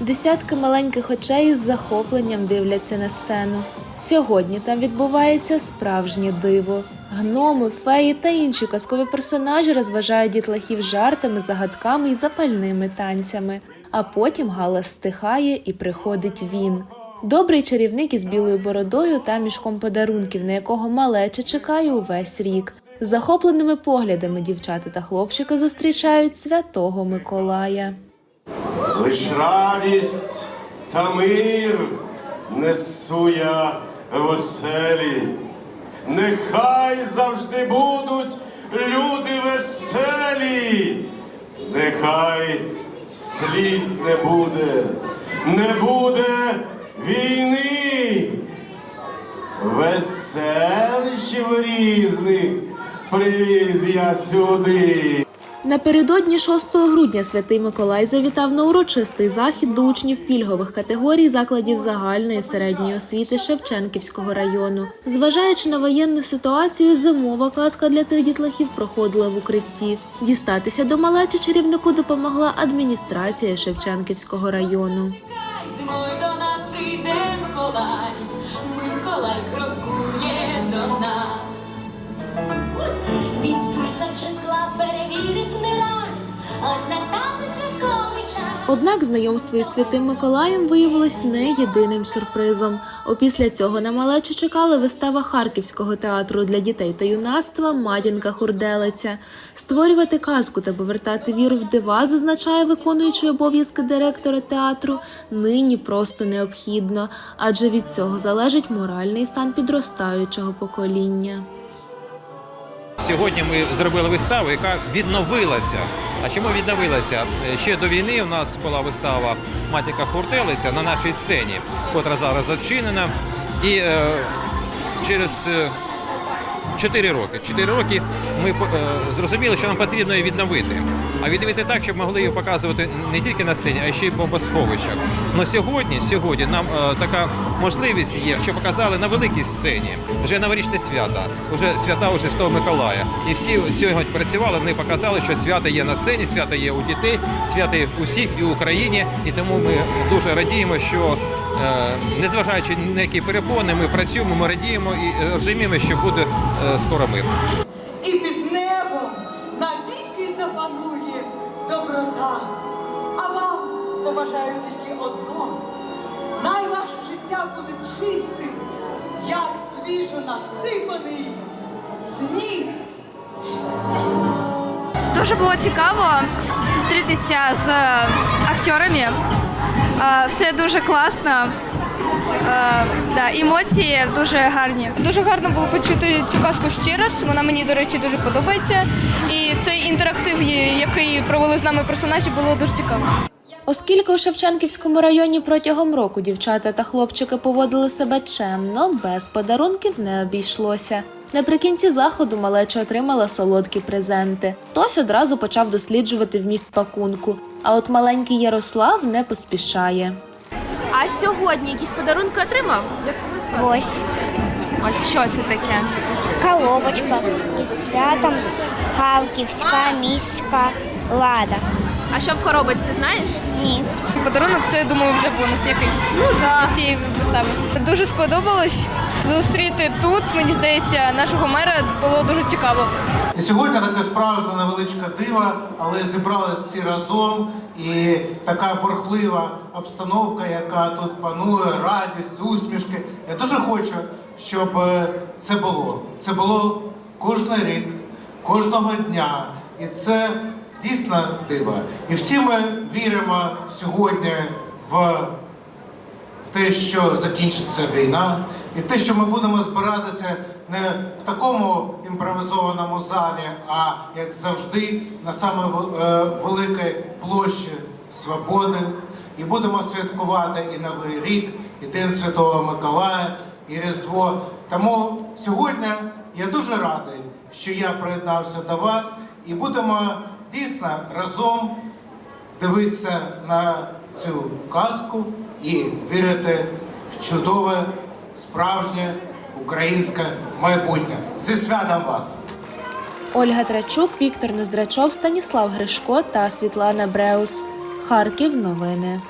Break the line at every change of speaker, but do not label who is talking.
Десятки маленьких очей із захопленням дивляться на сцену. Сьогодні там відбувається справжнє диво. Гноми, феї та інші казкові персонажі розважають дітлахів жартами, загадками і запальними танцями. А потім галас стихає і приходить він. Добрий чарівник із білою бородою та мішком подарунків, на якого малеча чекає увесь рік. Захопленими поглядами дівчата та хлопчики зустрічають святого Миколая.
Лиш радість та мир несу я в оселі. Нехай завжди будуть люди веселі, нехай сліз не буде, не буде війни, веселищів різних привіз я сюди.
Напередодні 6 грудня святий Миколай завітав на урочистий захід до учнів пільгових категорій закладів загальної середньої освіти Шевченківського району. Зважаючи на воєнну ситуацію, зимова казка для цих дітлахів проходила в укритті. Дістатися до малечі чарівнику допомогла адміністрація Шевченківського району.
Миколай, крокує до нас.
Він спустя вже
Однак знайомство із святим Миколаєм виявилось не єдиним сюрпризом. Опісля цього на малечу чекала вистава Харківського театру для дітей та юнацтва Матінка Хурделиця. Створювати казку та повертати віру в дива, зазначає виконуючий обов'язки директора театру, нині просто необхідно, адже від цього залежить моральний стан підростаючого покоління.
Сьогодні ми зробили виставу, яка відновилася. А чому відновилася? Е, Ще до війни у нас була вистава Матіка Хуртелиця на нашій сцені, котра зараз зачинена. І е, через е, 4 роки. 4 роки ми е, зрозуміли, що нам потрібно її відновити. А відновити так, щоб могли її показувати не тільки на сцені, а ще й в бомбосховищах. Но сьогодні, сьогодні нам е, така можливість є, що показали на великій сцені. Вже новорічне свята, вже свята уже Святого Миколая. І всі сьогодні працювали, вони показали, що свято є на сцені, свято є у дітей, свято є у всіх і в Україні. І тому ми дуже радіємо, що незважаючи на які перепони, ми працюємо, ми радіємо і е, розуміємо, що буде е, скоро мир.
і під небом навіки запанує доброта. А вам побажаю тільки одного. Най ваше життя буде чистим, як свіжо насипаний сніг.
Дуже було цікаво зустрітися з е, акторами. Все дуже класно. Да, емоції дуже гарні.
Дуже гарно було почути цю казку ще раз. Вона мені, до речі, дуже подобається. І цей інтерактив, який провели з нами персонажі, було дуже цікаво.
Оскільки у Шевченківському районі протягом року дівчата та хлопчики поводили себе чемно, без подарунків не обійшлося. Наприкінці заходу малеча отримала солодкі презенти. Хтось одразу почав досліджувати вміст пакунку, а от маленький Ярослав не поспішає.
А сьогодні якісь подарунки отримав?
Ось
Ось що це таке?
коробочка із святом Харківська міська лада.
А що в коробочці, знаєш?
Ні.
Подарунок це, я думаю, вже бонус якийсь ну, да. цієї вистави. Дуже сподобалось зустріти тут. Мені здається, нашого мера було дуже цікаво.
І сьогодні таке справжнє невеличке диво, але зібралися всі разом, і така бурхлива обстановка, яка тут панує, радість, усмішки. Я дуже хочу, щоб е, це було. Це було кожен рік, кожного дня. І це дійсно диво. І всі ми віримо сьогодні в те, що закінчиться війна, і те, що ми будемо збиратися не в такому імпровізованому залі, а як завжди, на саме е, великій площі Свободи, і будемо святкувати і Новий рік, і День Святого Миколая, і Різдво. Тому сьогодні я дуже радий, що я приєднався до вас, і будемо дійсно разом дивитися на цю казку і вірити в чудове, справжнє українське майбутнє. Зі святом вас!
Ольга Трачук, Віктор Ноздрачов, Станіслав Гришко та Світлана Бреус. Харків. Новини.